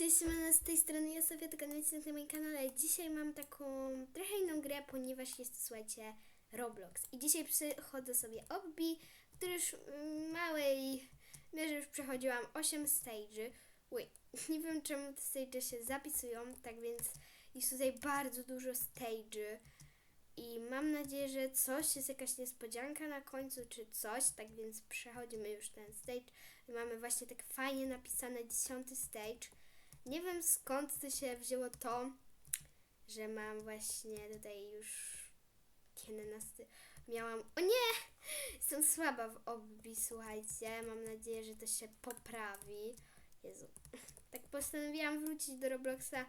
Cześć, Simona, z tej strony ja Sofia, wiecie na moim kanale. Dzisiaj mam taką trochę inną grę, ponieważ jest słuchajcie, Roblox. I dzisiaj przychodzę sobie Obbi, który już w małej mierze już przechodziłam 8 stage'y. Ui, nie wiem czemu te stage'y się zapisują, tak więc jest tutaj bardzo dużo stage'y. I mam nadzieję, że coś jest jakaś niespodzianka na końcu, czy coś. Tak więc przechodzimy już ten stage. Mamy właśnie tak fajnie napisane 10 stage. Nie wiem skąd to się wzięło to, że mam właśnie tutaj już 11. Miałam. O nie! Jestem słaba w obbi, słuchajcie. Mam nadzieję, że to się poprawi. Jezu. Tak postanowiłam wrócić do Robloxa,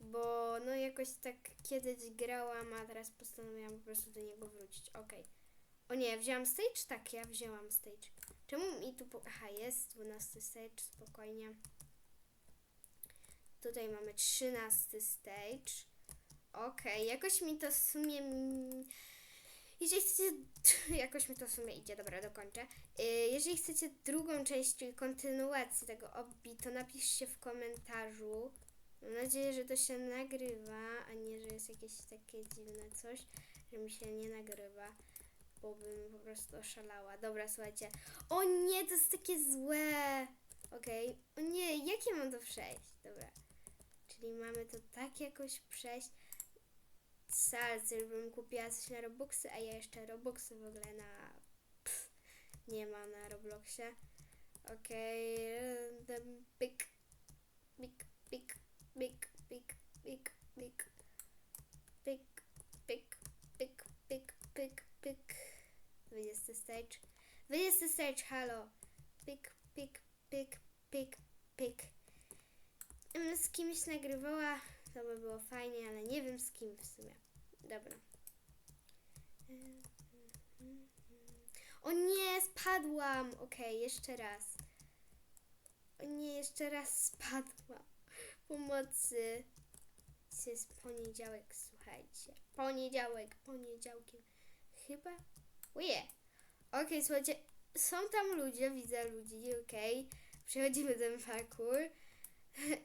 bo no jakoś tak kiedyś grałam, a teraz postanowiłam po prostu do niego wrócić. Okej. O nie, wzięłam stage? Tak, ja wzięłam stage. Czemu mi tu... Po... Aha, jest 12 stage, spokojnie. Tutaj mamy 13 stage. Okej, jakoś mi to w sumie. Jeżeli chcecie. Jakoś mi to w sumie idzie, dobra, dokończę. Yy, Jeżeli chcecie drugą część, czyli kontynuację tego obbi, to napiszcie w komentarzu. Mam nadzieję, że to się nagrywa, a nie, że jest jakieś takie dziwne coś, że mi się nie nagrywa, bo bym po prostu oszalała. Dobra, słuchajcie. O nie, to jest takie złe. Okej. O nie, jak ja mam to przejść? Dobra. Czyli mamy to tak jakoś przejść. Salcy, żebym kupiła coś na Robuxy, a ja jeszcze Robuxy w ogóle na... Pff, nie mam na Robloxie. Okej. Okay. Big, big, big, big, big, big, big, big, big, big, big, big, big. 20 stage. 20 stage, halo. Pik, pik, pik, pik, pik. Gdybym z kimś nagrywała, to by było fajnie, ale nie wiem z kim w sumie. Dobra. O nie, spadłam! Okej, jeszcze raz. O nie, jeszcze raz spadłam. Pomocy. Dzisiaj jest poniedziałek, słuchajcie. Poniedziałek, poniedziałkiem. Chyba? Oje. Okej, słuchajcie, są tam ludzie, widzę ludzi, okej. Przechodzimy ten parkour.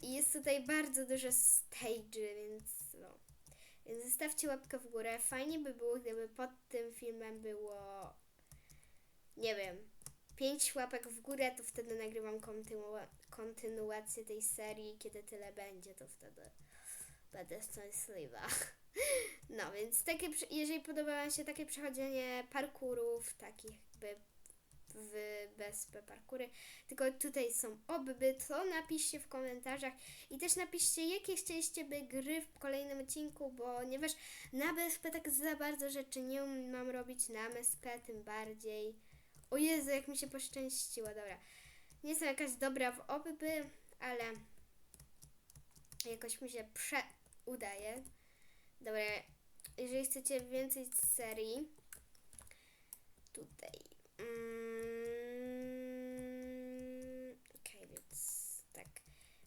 I jest tutaj bardzo dużo stage'y, więc no. Więc zostawcie łapkę w górę. Fajnie by było, gdyby pod tym filmem było, nie wiem, pięć łapek w górę, to wtedy nagrywam kontynu- kontynuację tej serii. Kiedy tyle będzie, to wtedy będę szczęśliwa. No, więc takie, jeżeli podoba Wam się takie przechodzenie parkurów, takich jakby w BSP parkury, tylko tutaj są obby, to napiszcie w komentarzach i też napiszcie, jakie chcieliście by gry w kolejnym odcinku, bo ponieważ na BSP tak za bardzo rzeczy nie mam robić, na MSP tym bardziej. O Jezu, jak mi się poszczęściło, dobra. Nie jestem jakaś dobra w obby, ale jakoś mi się prze udaje. Dobra, jeżeli chcecie więcej serii, tutaj. Mm, Okej, więc tak.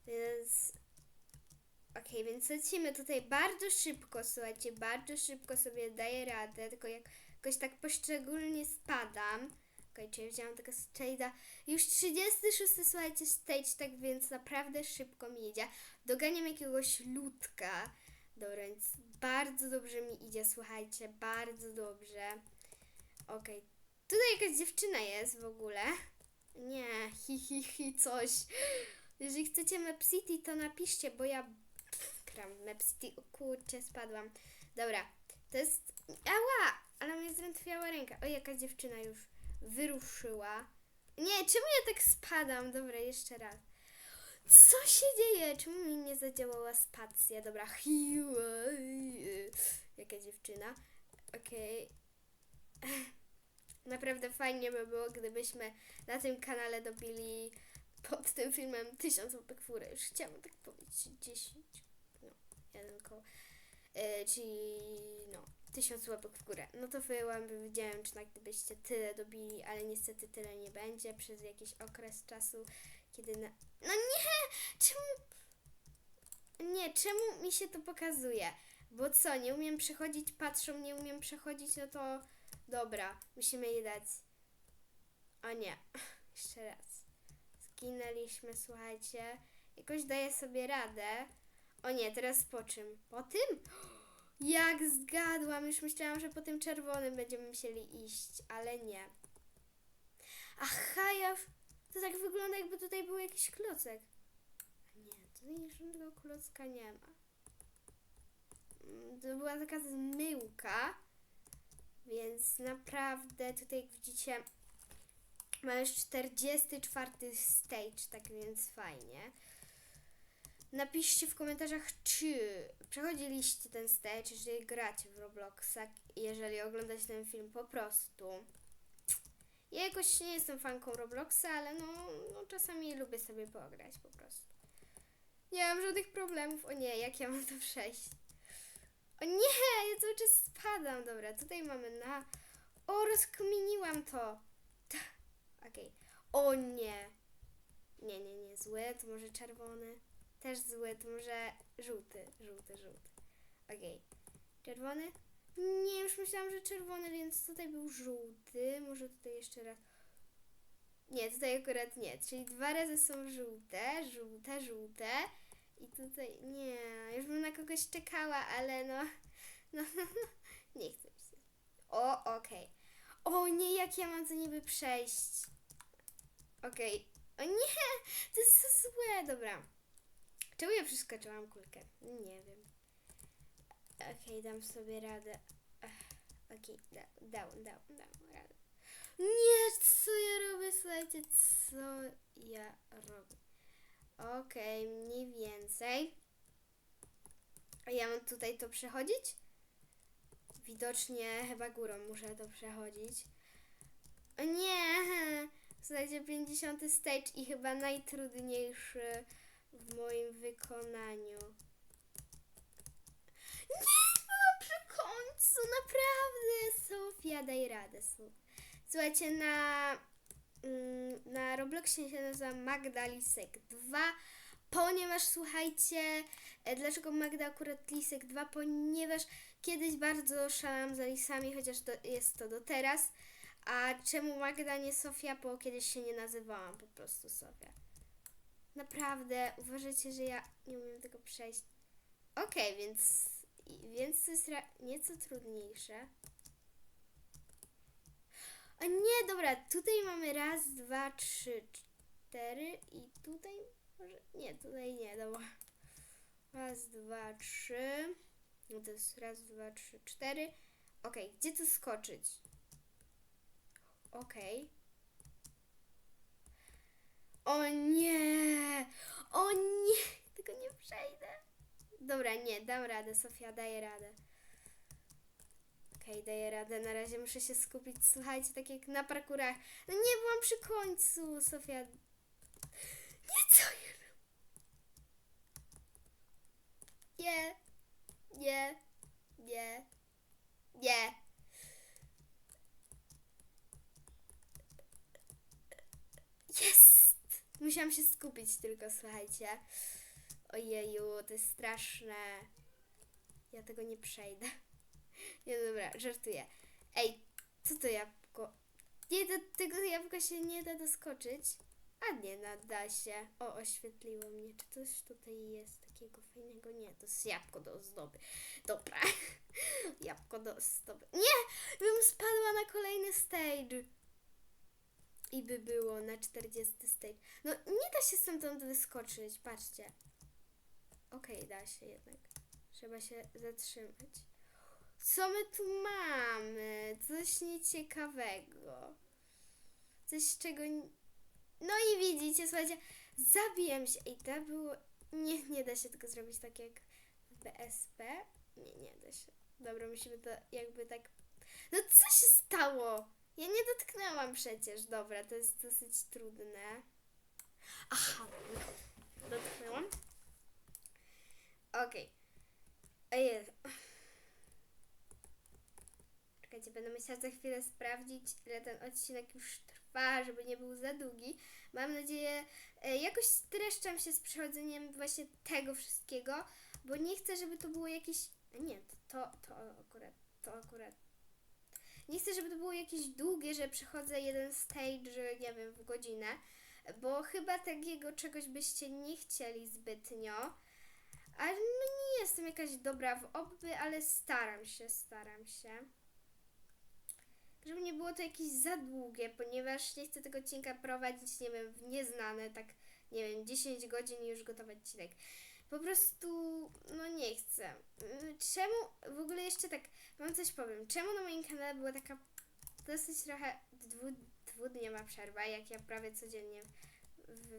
Więc. Więc lecimy tutaj bardzo szybko, słuchajcie, bardzo szybko sobie daję radę, tylko jak jakoś tak poszczególnie spadam. Okej, czyli wziąłem tego stage'a. Już 36, słuchajcie, stage, tak więc naprawdę szybko mi idzie. Doganiam jakiegoś ludka. Dobra, więc bardzo dobrze mi idzie, słuchajcie, bardzo dobrze. Okej, tutaj jakaś dziewczyna jest w ogóle. Nie, hi, hi, hi, coś. Jeżeli chcecie Map City, to napiszcie, bo ja kram Map o kurczę, spadłam. Dobra, to jest, ała, ale mnie zdrętwiała ręka. O, jakaś dziewczyna już wyruszyła. Nie, czemu ja tak spadam? Dobra, jeszcze raz. Co się dzieje? Czemu mi nie zadziałała spacja? Dobra, jaka dziewczyna. Okej. Naprawdę fajnie by było, gdybyśmy na tym kanale dobili pod tym filmem tysiąc łapek w. Już chciałam tak powiedzieć 10. Jeden koło. E, czyli no, tysiąc łapek w górę. No to byłam, tak gdybyście tyle dobili, ale niestety tyle nie będzie przez jakiś okres czasu, kiedy na... No nie! Czemu... Nie, czemu mi się to pokazuje? Bo co, nie umiem przechodzić, patrzą, nie umiem przechodzić, no to dobra, musimy jej dać. O nie, jeszcze raz. Zginęliśmy, słuchajcie. Jakoś daję sobie radę. O nie, teraz po czym? Po tym? Jak zgadłam, już myślałam, że po tym czerwonym będziemy musieli iść, ale nie. Aha, ja. To tak wygląda, jakby tutaj był jakiś klocek. Nie, tutaj żadnego klocka nie ma. Mm, To była taka zmyłka, więc naprawdę tutaj jak widzicie ma już 44 stage, tak więc fajnie. Napiszcie w komentarzach, czy przechodziliście ten stage, jeżeli gracie w Robloxa, jeżeli oglądacie ten film po prostu. Ja jakoś nie jestem fanką Robloxa, ale no, no czasami lubię sobie pograć po prostu. Nie mam żadnych problemów. O nie, jak ja mam to przejść? O nie, ja cały czas spadam. Dobra, tutaj mamy na... O, rozkminiłam to. Okej. O nie. Nie, nie, nie. Zły, to może czerwony. Też zły, to może żółty. Żółty, żółty. Okej. Czerwony? Nie, już myślałam, że czerwony, więc tutaj był żółty. Może tutaj jeszcze raz. Nie, tutaj akurat nie. Czyli dwa razy są żółte, żółte, żółte. I tutaj nie. Już bym na kogoś czekała, ale no. No, no, no. Nie chcę się. O, okej. O nie, jak ja mam to niby przejść? Okej. O nie, to jest złe. Dobra. Czemu ja przeskoczyłam kulkę? Nie wiem. Okej, dam sobie radę. Okej, da, dał, dał, radę. Nie, co ja robię? Słuchajcie, co ja robię? Okej, mniej więcej. A ja mam tutaj to przechodzić? Widocznie chyba górą muszę to przechodzić. O nie! Słuchajcie, 50 stage i chyba najtrudniejszy w moim wykonaniu. Nie, byłam przy końcu, naprawdę, Sofia, daj radę, Słuchajcie, na, mm, na Robloxie się nazywa Magda Lisek 2, ponieważ, słuchajcie, e, dlaczego Magda akurat Lisek 2? Ponieważ kiedyś bardzo szalałam za lisami, chociaż jest to do teraz. A czemu Magda, nie Sofia? Bo kiedyś się nie nazywałam po prostu Sofia. Naprawdę, uważacie, że ja nie umiem tego przejść? Okej, więc, i- więc to jest nieco trudniejsze. A nie, dobra, tutaj mamy raz, dwa, trzy, cztery i tutaj może, nie, tutaj nie, dobra. Raz, dwa, trzy, no to jest raz, dwa, trzy, cztery. Okej, gdzie tu skoczyć? Okej. O nie! O nie! Tylko nie przejdę. Dobra, nie, dam radę, Sofia, daję radę. Okej, daję radę. Na razie muszę się skupić. Słuchajcie, tak jak na parkurach. No nie byłam przy końcu, Sofia. Nie, co ja? Nie, nie, nie, nie. Jest! Musiałam się skupić tylko, słuchajcie. Ojeju, to jest straszne. Ja tego nie przejdę. Nie, dobra, żartuję. Ej, co to jabłko? Nie, do tego jabłka się nie da doskoczyć. A nie, nada się. O, oświetliło mnie. Czy coś tutaj jest takiego fajnego? Nie, to jest jabłko do ozdoby. Dobra. jabłko do ozdoby. Nie! Bym spadła na kolejny stage. I by było na 40 stage. No, nie da się stamtąd wyskoczyć. Patrzcie. Okej, da się jednak. Trzeba się zatrzymać. Co my tu mamy? Coś nieciekawego. Coś, czego... No i widzicie, słuchajcie, zabiłem się. I to było... Nie, nie da się tego zrobić tak jak w BSP. Nie, nie da się. Dobra, musimy to jakby tak... No co się stało? Ja nie dotknęłam przecież. Dobra, to jest dosyć trudne. Aha, dotknęłam. Okej. Ojej. Czekajcie, będę musiała za chwilę sprawdzić, ile ten odcinek już trwa, żeby nie był za długi. Mam nadzieję, e, jakoś streszczam się z przechodzeniem właśnie tego wszystkiego, bo nie chcę, żeby to było jakieś... Nie, to, to akurat, to akurat... Nie chcę, żeby to było jakieś długie, że przechodzę jeden stage, nie wiem, w godzinę, bo chyba takiego czegoś byście nie chcieli zbytnio. Ale no nie jestem jakaś dobra w obby, ale staram się, staram się. Żeby nie było to jakieś za długie, ponieważ nie chcę tego odcinka prowadzić, nie wiem, w nieznane, tak, nie wiem, 10 godzin i już gotowy odcinek. Po prostu, no nie chcę. Mm, Czemu, w ogóle jeszcze tak, wam coś powiem, czemu na moim kanale była taka dosyć trochę dwu, dwudniowa przerwa, jak ja prawie codziennie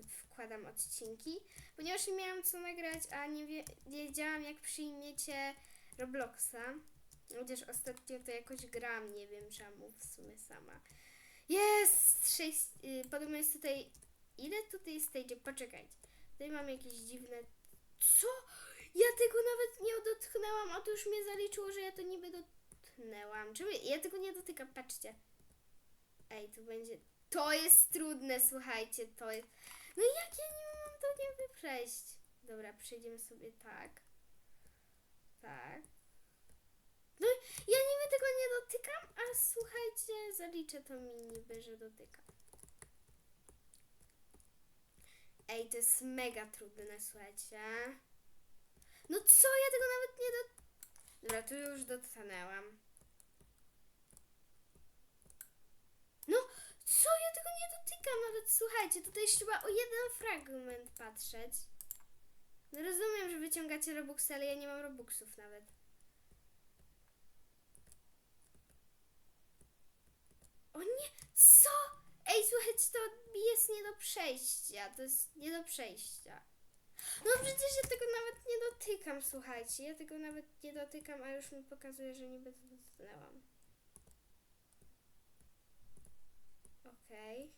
wkładam odcinki, ponieważ nie miałam co nagrać, a nie wie, wiedziałam jak przyjmiecie Robloxa. Chociaż ostatnio to jakoś gram, nie wiem czemu w sumie sama. Jest! Sześć, y, podobno jest tutaj... Ile tutaj jest stage? Poczekajcie. Tutaj mam jakieś dziwne... Co? Ja tego nawet nie dotknęłam, a to już mnie zaliczyło, że ja to niby dotknęłam. Czemu? Ja tego nie dotykam, patrzcie. Ej, tu będzie... To jest trudne, słuchajcie, to jest... No jak ja nie mam to nie przejść? Dobra, przejdziemy sobie tak. Tak. No ja niby tego nie dotykam, a słuchajcie, zaliczę to mi niby, że dotykam. Ej, to jest mega trudne, słuchajcie. No co, ja tego nawet nie dot... Dobra, tu już dotknęłam. No, co, ja tego nie dotykam nawet, słuchajcie, tutaj trzeba o jeden fragment patrzeć. No rozumiem, że wyciągacie Robuxy, ale ja nie mam Robuxów nawet. O nie, co? Ej, słuchajcie, to jest nie do przejścia. To jest nie do przejścia. No przecież ja tego nawet nie dotykam, słuchajcie. Ja tego nawet nie dotykam, a już mi pokazuje, że niby to dotknęłam. Okej.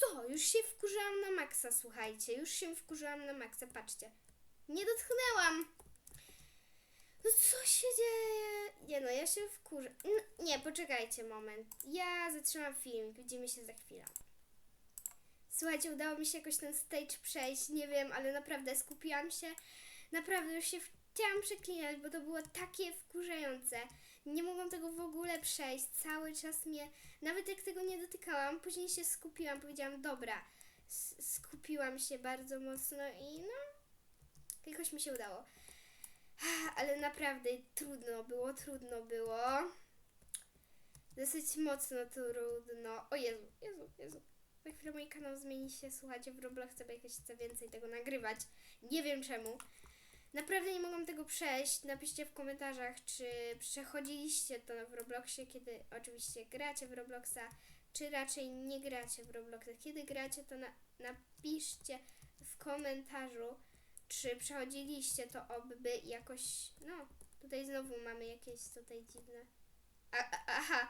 Co? Już się wkurzałam na maksa, słuchajcie. Już się wkurzałam na maksa, patrzcie. Nie dotknęłam. No co się dzieje? Nie no, ja się wkurzę. N- nie, poczekajcie moment. Ja zatrzymam film. Widzimy się za chwilę. Słuchajcie, udało mi się jakoś ten stage przejść. Nie wiem, ale naprawdę skupiłam się. Naprawdę już się chciałam przeklinać, bo to było takie wkurzające. Nie mogłam tego w ogóle przejść. Cały czas mnie, nawet jak tego nie dotykałam, później się skupiłam. Powiedziałam, dobra, skupiłam się bardzo mocno i no, jakoś mi się udało. Ah, Ale naprawdę trudno było, trudno było. Dosyć mocno trudno. O Jezu, Jezu, Jezu. Za chwilę mój kanał zmieni się, słuchajcie, w Robloxie, bo jakoś chcę więcej tego nagrywać. Nie wiem czemu. Naprawdę nie mogłam tego przejść. Napiszcie w komentarzach, czy przechodziliście to w Robloxie, kiedy oczywiście gracie w Robloxa, czy raczej nie gracie w Robloxa. Kiedy gracie, to na, napiszcie w komentarzu, czy przechodziliście to obby jakoś, no, tutaj znowu mamy jakieś tutaj dziwne. A, a, aha.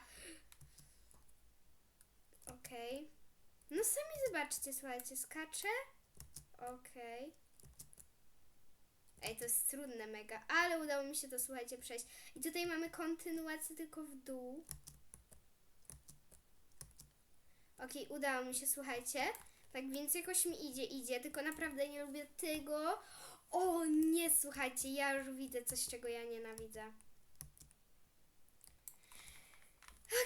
Okej. No sami zobaczcie, słuchajcie, skaczę. Okej. Ej, to jest trudne mega, ale udało mi się to, słuchajcie, przejść. I tutaj mamy kontynuację tylko w dół. Okej, udało mi się, słuchajcie. Tak więc jakoś mi idzie, idzie, tylko naprawdę nie lubię tego. O nie, słuchajcie, ja już widzę coś, czego ja nienawidzę.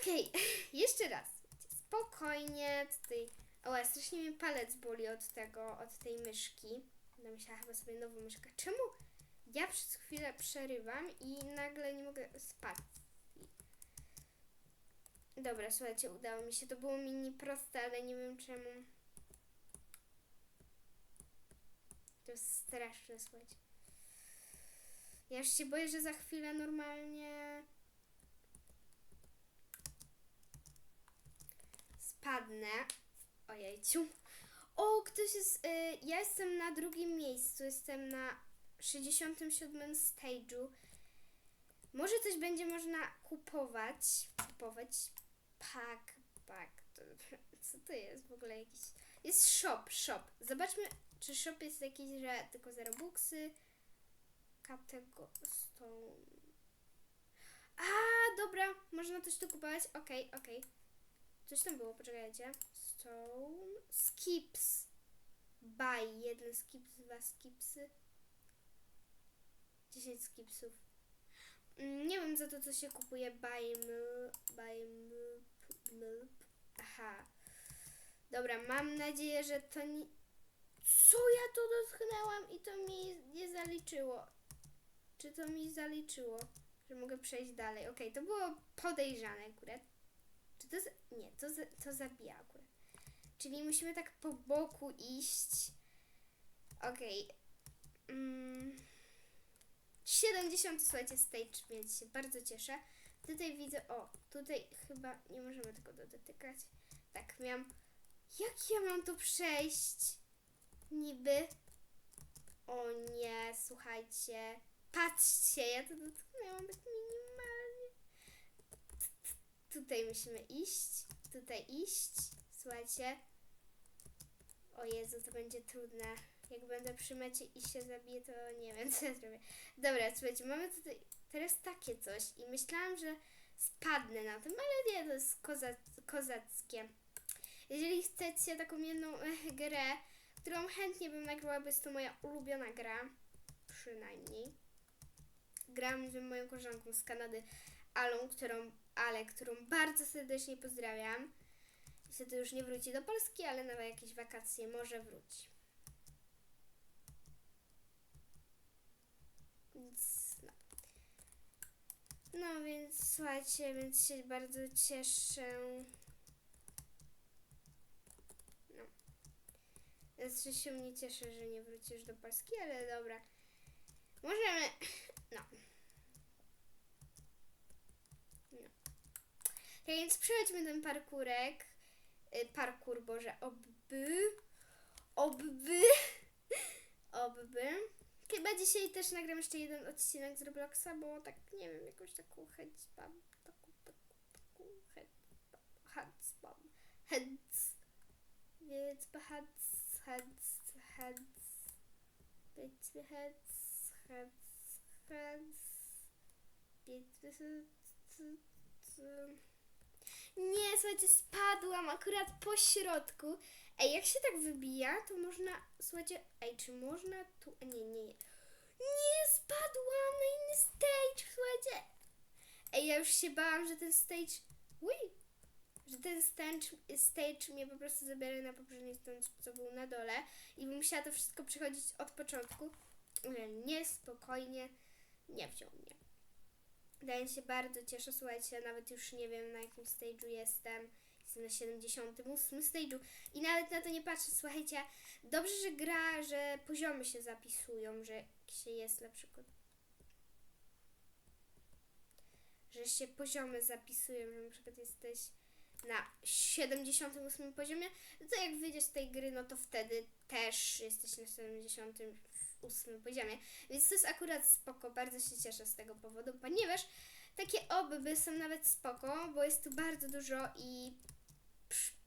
Okej, jeszcze raz. Spokojnie, tutaj... O, strasznie mnie palec boli od tego, od tej myszki. Będę musiała chyba sobie nową myszkę. Czemu ja przez chwilę przerywam i nagle nie mogę spać? Dobra, słuchajcie, udało mi się. To było mini proste, ale nie wiem czemu. To jest straszne, słuchajcie. Ja już się boję, że za chwilę normalnie spadnę. Ojejciu. O, ktoś jest. Y, ja jestem na drugim miejscu. Jestem na 67 stage'u. Może coś będzie można kupować. Kupować. Pak, pak. Co to jest w ogóle jakiś. Jest shop, shop. Zobaczmy, czy shop jest jakiś, że tylko za robuxy. Katego stone. A, dobra, można też tu kupować. Okej, okej. Coś tam było, poczekajcie. Stone. Skips. Buy. Jeden skips, dwa skipsy. 10 skipsów. Mm, Nie wiem za to, co się kupuje. Buy ml, buy. Aha. Dobra, mam nadzieję, że to nie... Co ja to dotknęłam i to mi nie zaliczyło? Czy to mi zaliczyło, że mogę przejść dalej? Okej, to było podejrzane akurat. Czy to... Nie, to, to zabija akurat. Czyli musimy tak po boku iść. Okej. Mm. 70, słuchajcie, stage, więc się bardzo cieszę. Tutaj widzę, o, tutaj chyba nie możemy tego dotykać. Tak, miałam. Jak ja mam tu przejść? Niby. O nie, słuchajcie. Patrzcie, ja to dotknęłam tak minimalnie. Tutaj musimy iść, tutaj iść. Słuchajcie. O Jezu, to będzie trudne. Jak będę przy mecie i się zabiję, to nie wiem, co ja zrobię. Dobra, słuchajcie, mamy tutaj teraz takie coś i myślałam, że spadnę na tym, ale nie, to jest koza, kozackie. Jeżeli chcecie taką jedną grę, którą chętnie bym nagrała, bo jest to moja ulubiona gra, przynajmniej. Gram z moją koleżanką z Kanady, Alą, którą, Ale, którą bardzo serdecznie pozdrawiam. Niestety już nie wróci do Polski, ale na jakieś wakacje może wróci. Więc no. No więc słuchajcie, więc się bardzo cieszę. No. Znaczy się nie cieszę, że nie wrócisz do Polski, ale dobra. Możemy. No. No. Tak więc przejdźmy ten parkurek. Y, parkour, Boże, obby. Obby. Obby. Chyba dzisiaj też nagram jeszcze jeden odcinek z Robloxa, bo tak, nie wiem, jakąś taką chęć mam. Taką, taką, taką chęć mam. Więc chęć, chęć. Powiedzmy chęć, chęć, chęć. Powiedzmy chęć, Nie, słuchajcie, spadłam akurat po środku. Ej, jak się tak wybija, to można, słuchajcie, ej, czy można tu, nie, nie, nie. Nie, spadłam na inny stage, słuchajcie. Ej, ja już się bałam, że ten stage, uj, że ten stage, stage mnie po prostu zabiera na poprzedni stage, co był na dole i bym musiała to wszystko przechodzić od początku. Ale nie, spokojnie, nie wziął mnie. Daję się bardzo cieszę, słuchajcie, nawet już nie wiem na jakim stage'u jestem. Jestem na 78 stage'u i nawet na to nie patrzę. Słuchajcie, dobrze, że gra, że poziomy się zapisują, że się jest na przykład. Że się poziomy zapisują, że na przykład jesteś na 78 poziomie, no to jak wyjdziesz z tej gry, no to wtedy też jesteś na 78 poziomie. Więc to jest akurat spoko, bardzo się cieszę z tego powodu, ponieważ takie oby są nawet spoko, bo jest tu bardzo dużo i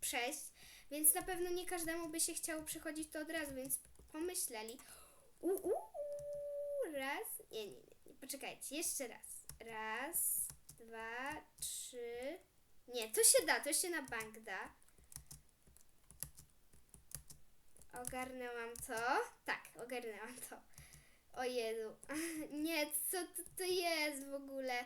przejść, więc na pewno nie każdemu by się chciało przechodzić to od razu, więc pomyśleli. Uuu, raz, nie, nie, nie, poczekajcie, jeszcze raz. Raz, dwa, trzy. Nie, to się da, to się na bank da. Ogarnęłam to. Tak, ogarnęłam to. O Jezu. Nie, co to, to jest w ogóle?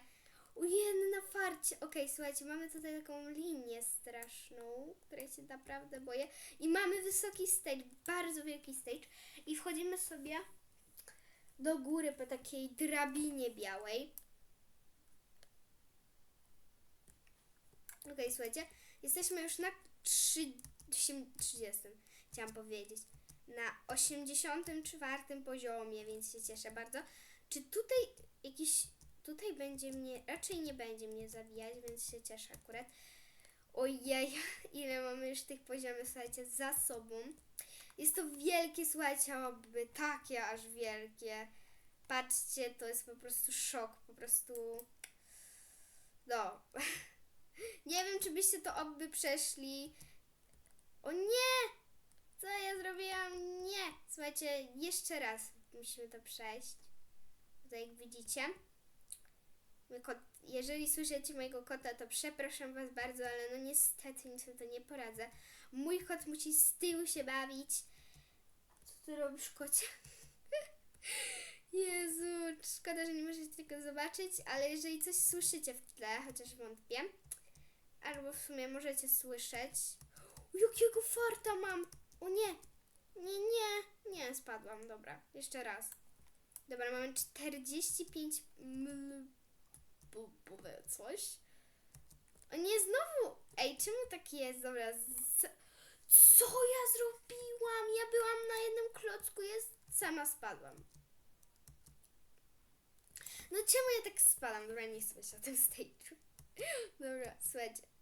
Ujej, na farcie. Okej, słuchajcie, mamy tutaj taką linię straszną, której się naprawdę boję. I mamy wysoki stage, bardzo wielki stage. I wchodzimy sobie do góry po takiej drabinie białej. Okej, słuchajcie, jesteśmy już na 3, 30, chciałam powiedzieć. Na 84 poziomie, więc się cieszę bardzo. Czy tutaj jakiś. Tutaj będzie mnie. Raczej nie będzie mnie zabijać, więc się cieszę akurat. Ojej, ile mamy już tych poziomów, słuchajcie, za sobą. Jest to wielkie, słuchajcie, oby, takie aż wielkie. Patrzcie, to jest po prostu szok, po prostu. No. Nie wiem, czy byście to oby przeszli. O nie! Co ja zrobiłam? Nie! Słuchajcie, jeszcze raz musimy to przejść. Tutaj jak widzicie. Kot, jeżeli słyszycie mojego kota, to przepraszam was bardzo, ale no niestety nic to nie poradzę. Mój kot musi z tyłu się bawić. Co ty robisz, kocie? Jezu, szkoda, że nie możecie tego zobaczyć, ale jeżeli coś słyszycie w tle, chociaż wątpię, albo w sumie możecie słyszeć. Jakiego farta mam? O nie. Nie, nie. Nie, spadłam. Dobra, jeszcze raz. Dobra, mamy 45 ml... bu- coś. O nie, znowu. Ej, czemu tak jest? Dobra. Z... Co ja zrobiłam? Ja byłam na jednym klocku, jest sama spadłam. No czemu ja tak spadam? Dobra, nie myśleć o tym stage'u. Dobra, słuchajcie.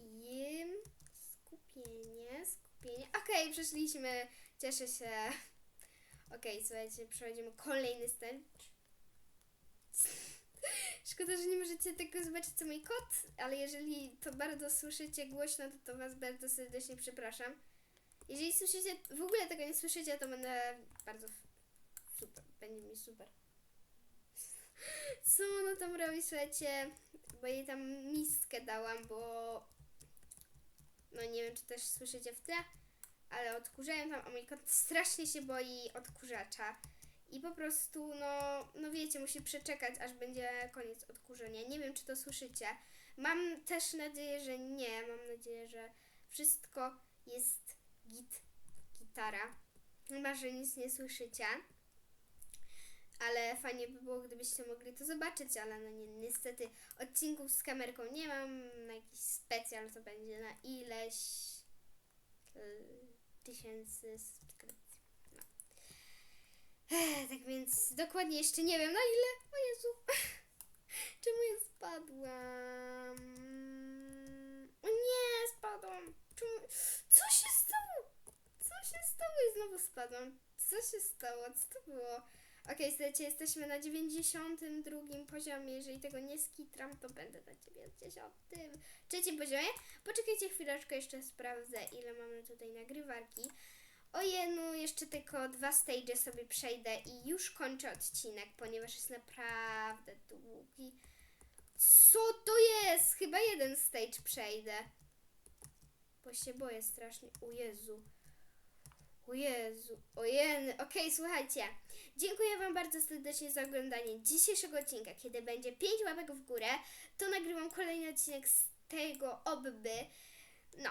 Jem. Skupienie, skupienie. Okej, przeszliśmy. Cieszę się. Okej, słuchajcie, przechodzimy kolejny stage. Szkoda, że nie możecie tego zobaczyć co mój kot, ale jeżeli to bardzo słyszycie głośno, to, to was bardzo serdecznie przepraszam. Jeżeli słyszycie, w ogóle tego nie słyszycie, to będę bardzo super, będzie mi super. Co ona tam robi, słuchajcie, bo jej tam miskę dałam, bo no nie wiem, czy też słyszycie w tle, ale odkurzają tam, a mój kot strasznie się boi odkurzacza. I po prostu, no, no wiecie, musi przeczekać, aż będzie koniec odkurzenia. Nie wiem, czy to słyszycie. Mam też nadzieję, że nie. Mam nadzieję, że wszystko jest git, gitara. Chyba, że nic nie słyszycie. Ale fajnie by było, gdybyście mogli to zobaczyć, ale no nie, niestety odcinków z kamerką nie mam. Na jakiś specjal to będzie na ileś y, tysięcy subskrypcji. No. Ech, tak więc dokładnie jeszcze nie wiem na ile. O Jezu. Czemu ja spadłam? O nie, spadłam. Czemu? Co się stało? Co się stało i znowu spadłam? Co się stało? Co to było? Okej, słuchajcie, jesteśmy na 92 poziomie. Jeżeli tego nie skitram, to będę na 93 poziomie. Poczekajcie chwileczkę, jeszcze sprawdzę, ile mamy tutaj nagrywarki. Ojenu, jeszcze tylko dwa stage sobie przejdę i już kończę odcinek, ponieważ jest naprawdę długi. Co to jest? Chyba jeden stage przejdę. Bo się boję strasznie. O Jezu. O Jezu. Ojeny. Okej, słuchajcie. Dziękuję Wam bardzo serdecznie za oglądanie dzisiejszego odcinka. Kiedy będzie 5 łapek w górę, to nagrywam kolejny odcinek z tego obby. No.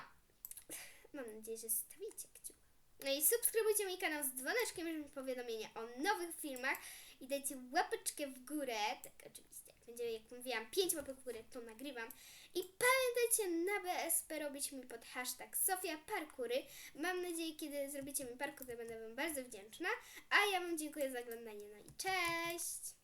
Mam nadzieję, że stawicie kciuk. No i subskrybujcie mój kanał z dzwoneczkiem, żeby powiadomienia o nowych filmach i dajcie łapeczkę w górę. Tak, oczywiście. Będzie, jak mówiłam, 5 łapek w górę, to nagrywam. I pamiętajcie na BSP robić mi pod hashtag Sofia Parkury. Mam nadzieję, kiedy zrobicie mi parkour, to będę Wam bardzo wdzięczna. A ja Wam dziękuję za oglądanie. No i cześć!